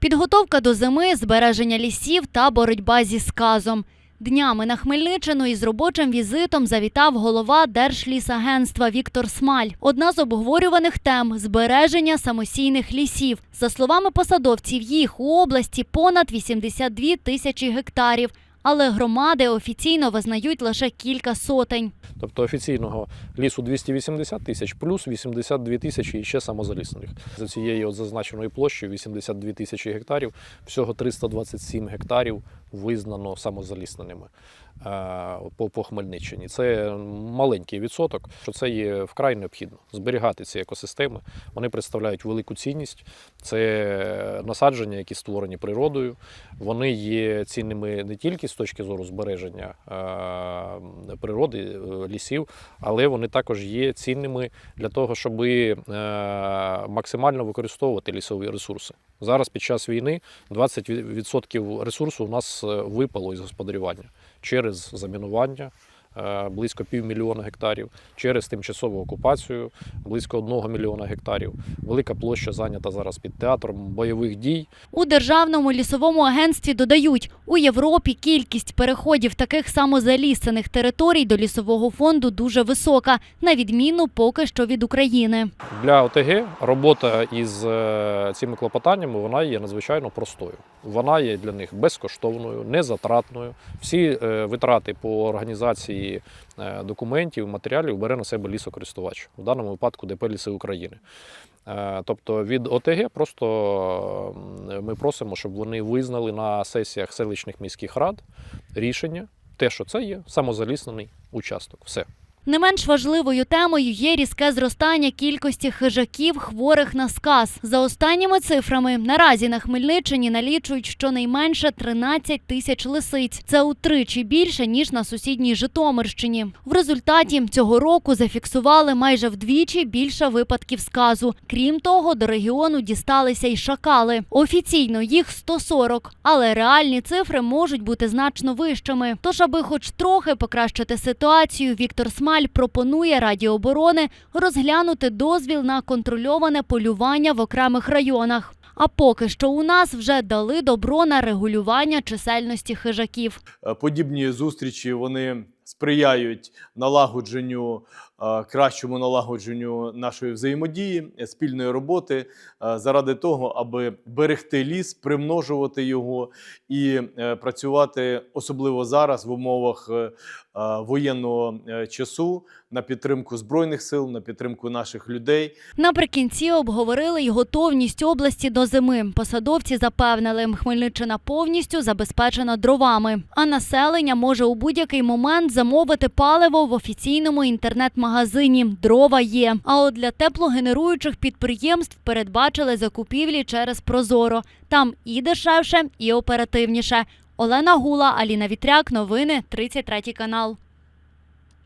Підготовка до зими, збереження лісів та боротьба зі сказом. Днями на Хмельниччину із робочим візитом завітав голова Держлісагентства Віктор Смаль. Одна з обговорюваних тем збереження самосійних лісів. За словами посадовців, їх у області понад 82 тисячі гектарів, але громади офіційно визнають лише кілька сотень. Тобто офіційного лісу 280 тисяч плюс 82 тисячі ще самозалісних. За цією от зазначеною площею 82 тисячі гектарів, всього 327 гектарів визнано самозалісненими по, по Хмельниччині. Це маленький відсоток, що це є вкрай необхідно зберігати ці екосистеми. Вони представляють велику цінність. Це насадження, які створені природою. Вони є цінними не тільки з точки зору збереження е, природи, е, лісів, але вони також є цінними для того, щоб е, максимально використовувати лісові ресурси. Зараз під час війни 20% ресурсу у нас е, випало із господарювання через замінування. Е, Близько півмільйона гектарів через тимчасову окупацію, близько одного мільйона гектарів. Велика площа зайнята зараз під театром бойових дій. У державному лісовому агентстві додають, у Європі кількість переходів таких самозалісених територій до лісового фонду дуже висока, на відміну поки що від України. Для ОТГ робота із е, цими клопотаннями вона є надзвичайно простою. Вона є для них безкоштовною, незатратною. Всі е, витрати по організації е, документів, матеріалів бере на себе лісокористувач, в даному випадку ДП Ліси України. Е, Тобто від ОТГ просто ми просимо, щоб вони визнали на сесіях селищних міських рад рішення, те, що це є самозаліснений участок. Все. Не менш важливою темою є різке зростання кількості хижаків, хворих на сказ. За останніми цифрами, наразі на Хмельниччині налічують щонайменше 13 тисяч лисиць. Це утричі більше ніж на сусідній Житомирщині. В результаті цього року зафіксували майже вдвічі більше випадків сказу. Крім того, до регіону дісталися й шакали. Офіційно їх 140, але реальні цифри можуть бути значно вищими. Тож, аби хоч трохи покращити ситуацію, Віктор Смаль пропонує Раді оборони розглянути дозвіл на контрольоване полювання в окремих районах. А поки що у нас вже дали добро на регулювання чисельності хижаків. Е, подібні зустрічі вони сприяють налагодженню, кращому налагодженню нашої взаємодії, е, спільної роботи е, заради того, аби берегти ліс, примножувати його і е, працювати особливо зараз в умовах е, е, воєнного е, часу на підтримку збройних сил, на підтримку наших людей. Наприкінці обговорили й готовність області до зими. Посадовці запевнили, Хмельниччина повністю забезпечена дровами. А населення може у будь-який момент замовити паливо в офіційному інтернет-магазині. Дрова є. А от для теплогенеруючих підприємств передбачили закупівлі через Прозоро. Там і дешевше, і оперативніше. Олена Гула, Аліна Вітряк. Новини 33 канал.